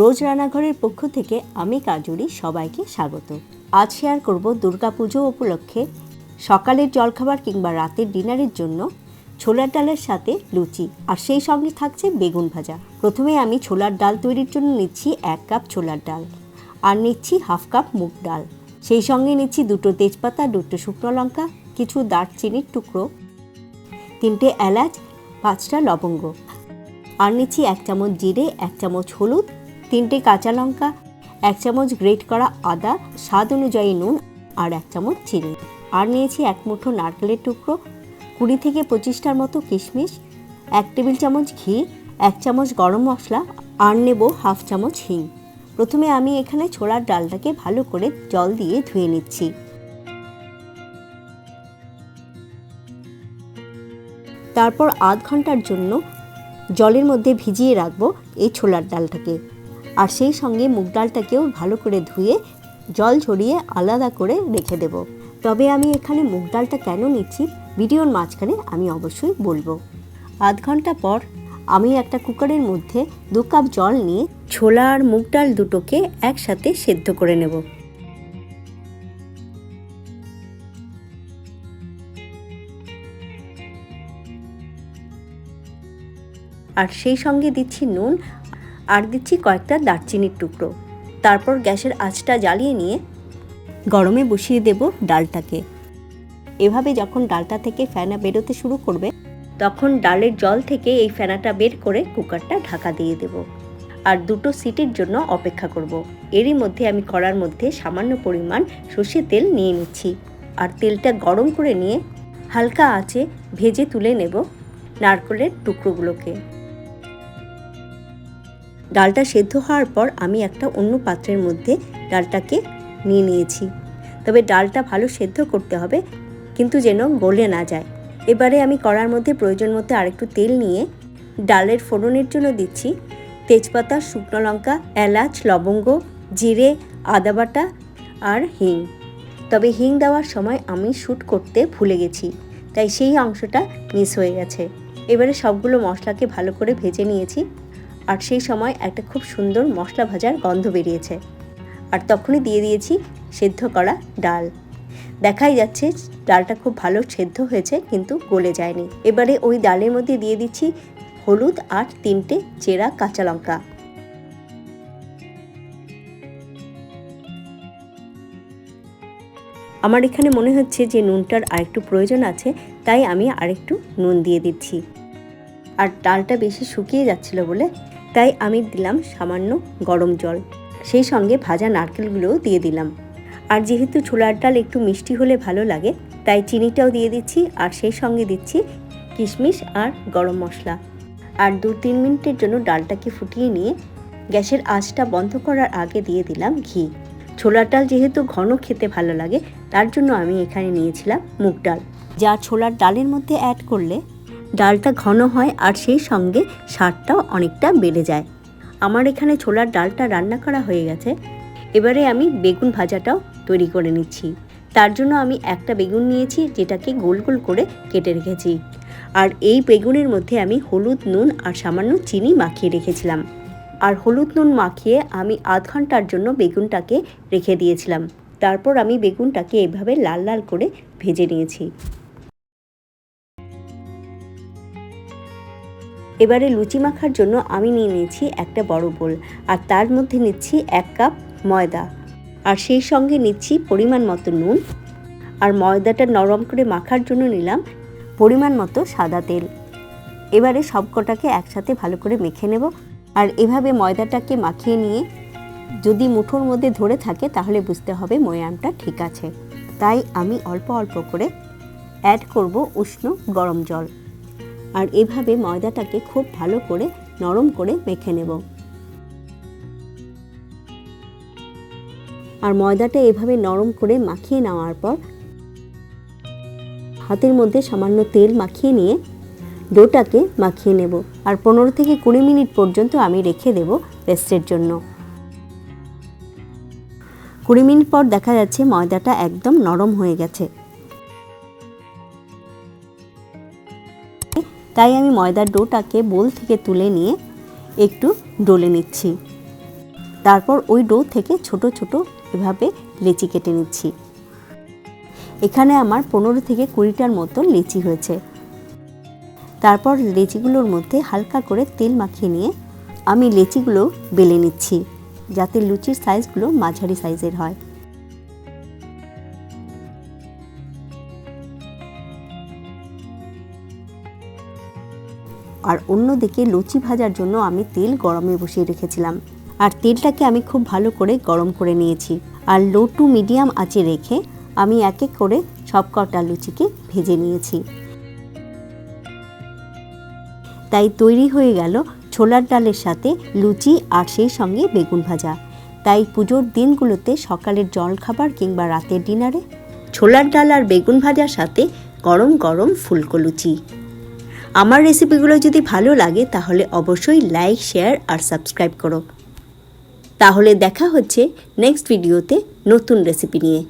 রোজ রান্নাঘরের পক্ষ থেকে আমি কাজুরি সবাইকে স্বাগত। আজ শেয়ার করব দুর্গাপুজো উপলক্ষে সকালের জলখাবার কিংবা রাতের ডিনারের জন্য ছোলার ডালের সাথে লুচি, আর সেই সঙ্গে থাকছে বেগুন ভাজা। প্রথমে আমি ছোলার ডাল তৈরির জন্য নিচ্ছি এক কাপ ছোলার ডাল, আর নিচ্ছি হাফ কাপ মুগ ডাল। সেই সঙ্গে নিচ্ছি দুটো তেজপাতা, দুটো শুকনো লঙ্কা, কিছু দারচিনির টুকরো, তিনটে এলাচ, পাঁচটা লবঙ্গ, আর নিচ্ছি এক চামচ জিরে, এক চামচ হলুদ তিনটে কাঁচা লঙ্কা, এক চামচ গ্রেট করা আদা, স্বাদ অনুযায়ী নুন আর এক চামচ চিনি। আর নিয়েছি এক মুঠো নারকেলের টুকরো, কুড়ি থেকে পঁচিশটার মতো কিশমিশ, এক টেবিল চামচ ঘি, এক চামচ গরম মশলা আর নেব হাফ চামচ হিং। প্রথমে আমি এখানে ছোলার ডালটাকে ভালো করে জল দিয়ে ধুয়ে নিচ্ছি। তারপর আধ ঘণ্টার জন্য জলের মধ্যে ভিজিয়ে রাখব এই ছোলার ডালটাকে। আর সেই সঙ্গে মুগ ডালটাকেও ভালো করে ধুয়ে জল ঝরিয়ে আলাদা করে রেখে দেব। তবে আমি এখানে মুগ ডালটা কেন নিচ্ছি ভিডিওর মাঝখানে আমি অবশ্যই বলব। আধ ঘণ্টা পর আমি একটা কুকারের মধ্যে দু কাপ জল নিয়ে ছোলা আর মুগ ডাল দুটোকে একসাথে সেদ্ধ করে নেব। আর সেই সঙ্গে দিচ্ছি নুন আর দিচ্ছি কয়েকটা দারচিনির টুকরো। তারপর গ্যাসের আঁচটা জ্বালিয়ে নিয়ে গরমে বসিয়ে দেব ডালটাকে। এভাবে যখন ডালটা থেকে ফেনা বেরোতে শুরু করবে, তখন ডালের জল থেকে এই ফেনাটা বের করে কুকারটা ঢাকা দিয়ে দেব। আর দুটো সিটির জন্য অপেক্ষা করব। এরই মধ্যে আমি কড়ার মধ্যে সামান্য পরিমাণ সর্ষের তেল নিয়ে নিচ্ছি। আর তেলটা গরম করে নিয়ে হালকা আঁচে ভেজে তুলে নেব নারকেলের টুকরোগুলোকে। ডালটা সেদ্ধ হওয়ার পর আমি একটা অন্য পাত্রের মধ্যে ডালটাকে নিয়ে নিয়েছি। তবে ডালটা ভালো সেদ্ধ করতে হবে, কিন্তু যেন গলে না যায়। এবারে আমি কড়ার মধ্যে প্রয়োজন মতো আরেকটু তেল নিয়ে ডালের ফোড়নের জন্য দিচ্ছি তেজপাতা, শুকনো লঙ্কা, এলাচ, লবঙ্গ, জিরে, আদা বাটা আর হিং। তবে হিং দেওয়ার সময় আমি শ্যুট করতে ভুলে গেছি, তাই সেই অংশটা মিস হয়ে গেছে। এবারে সবগুলো মশলাকে ভালো করে ভেজে নিয়েছি। আর সেই সময় একটা খুব সুন্দর মশলা ভাজার গন্ধ বেরিয়েছে। আর তখনই দিয়ে দিয়েছি সেদ্ধ করা ডাল। দেখাই যাচ্ছে ডালটা খুব ভালো সেদ্ধ হয়েছে কিন্তু গলে যায়নি। এবারে ওই ডালের মধ্যে দিয়ে দিচ্ছি হলুদ আর তিনটে চেরা কাঁচা লঙ্কা। আমার এখানে মনে হচ্ছে যে নুনটার আরেকটু প্রয়োজন আছে, তাই আমি আরেকটু নুন দিয়ে দিচ্ছি। আর ডালটা বেশি শুকিয়ে যাচ্ছিল বলে তাই আমি দিলাম সামান্য গরম জল। সেই সঙ্গে ভাজা নারকেলগুলোও দিয়ে দিলাম। আর যেহেতু ছোলার ডাল একটু মিষ্টি হলে ভালো লাগে, তাই চিনিটাও দিয়ে দিচ্ছি আর সেই সঙ্গে দিচ্ছি কিশমিশ আর গরম মশলা। আর দু তিন মিনিটের জন্য ডালটাকে ফুটিয়ে নিয়ে গ্যাসের আঁচটা বন্ধ করার আগে দিয়ে দিলাম ঘি। ছোলার ডাল যেহেতু ঘন খেতে ভালো লাগে, তার জন্য আমি এখানে নিয়েছিলাম মুগ ডাল। যা ছোলার ডালের মধ্যে অ্যাড করলে ডালটা ঘন হয় আর সেই সঙ্গে স্বাদটাও অনেকটা বেড়ে যায়। আমার এখানে ছোলার ডালটা রান্না করা হয়ে গেছে। এবারে আমি বেগুন ভাজাটাও তৈরি করে নিচ্ছি। তার জন্য আমি একটা বেগুন নিয়েছি, যেটাকে গোল গোল করে কেটে রেখেছি। আর এই বেগুনের মধ্যে আমি হলুদ, নুন আর সামান্য চিনি মাখিয়ে রেখেছিলাম। আর হলুদ, নুন মাখিয়ে আমি আধ ঘণ্টার জন্য বেগুনটাকে রেখে দিয়েছিলাম। তারপর আমি বেগুনটাকে এভাবে লাল লাল করে ভেজে নিয়েছি। এবারে লুচি মাখার জন্য আমি নিয়ে নিয়েছি একটা বড় বোল, আর তার মধ্যে নিচ্ছি এক কাপ ময়দা। আর সেই সঙ্গে নিচ্ছি পরিমাণ মতো নুন। আর ময়দাটা নরম করে মাখার জন্য নিলাম পরিমাণ মতো সাদা তেল। এবারে সব কটাকে একসাথে ভালো করে মেখে নেব। আর এভাবে ময়দাটাকে মাখিয়ে নিয়ে যদি মুঠোর মধ্যে ধরে থাকে তাহলে বুঝতে হবে ময়ামটা ঠিক আছে। তাই আমি অল্প অল্প করে অ্যাড করব উষ্ণ গরম জল। আর এভাবে ময়দাটাকে খুব ভালো করে নরম করে মেখে নেব। আর ময়দাটা এভাবে নরম করে মাখিয়ে নেওয়ার পর হাতের মধ্যে সামান্য তেল মাখিয়ে নিয়ে ডোটাকে মাখিয়ে নেব। আর পনেরো থেকে কুড়ি মিনিট পর্যন্ত আমি রেখে দেব রেস্টের জন্য। কুড়ি মিনিট পর দেখা যাচ্ছে ময়দাটা একদম নরম হয়ে গেছে। তাই আমি ময়দার ডোটাকে বোল থেকে তুলে নিয়ে একটু ডলে নিচ্ছি। তারপর ওই ডো থেকে ছোট ছোট এভাবে লেচি কেটে নিচ্ছি। এখানে আমার পনেরো থেকে কুড়িটার মতো লেচি হয়েছে। তারপর লেচিগুলোর মধ্যে হালকা করে তেল মাখিয়ে নিয়ে আমি লেচিগুলো বেলে নিচ্ছি, যাতে লুচির সাইজগুলো মাঝারি সাইজের হয়। আর অন্যদিকে লুচি ভাজার জন্য আমি তেল গরমে বসিয়ে রেখেছিলাম। আর তেলটাকে আমি খুব ভালো করে গরম করে নিয়েছি। আর লো টু মিডিয়াম আঁচে রেখে আমি এক এক করে সব কটা লুচিকে ভেজে নিয়েছি। তাই তৈরি হয়ে গেল ছোলার ডালের সাথে লুচি আর সেই সঙ্গে বেগুন ভাজা। তাই পুজোর দিনগুলোতে সকালের জলখাবার কিংবা রাতের ডিনারে ছোলার ডাল আর বেগুন ভাজার সাথে গরম গরম ফুলকো লুচি। আমার রেসিপিগুলো যদি ভালো লাগে, তাহলে অবশ্যই লাইক শেয়ার আর সাবস্ক্রাইব করো। তাহলে দেখা হচ্ছে নেক্সট ভিডিওতে নতুন রেসিপি নিয়ে।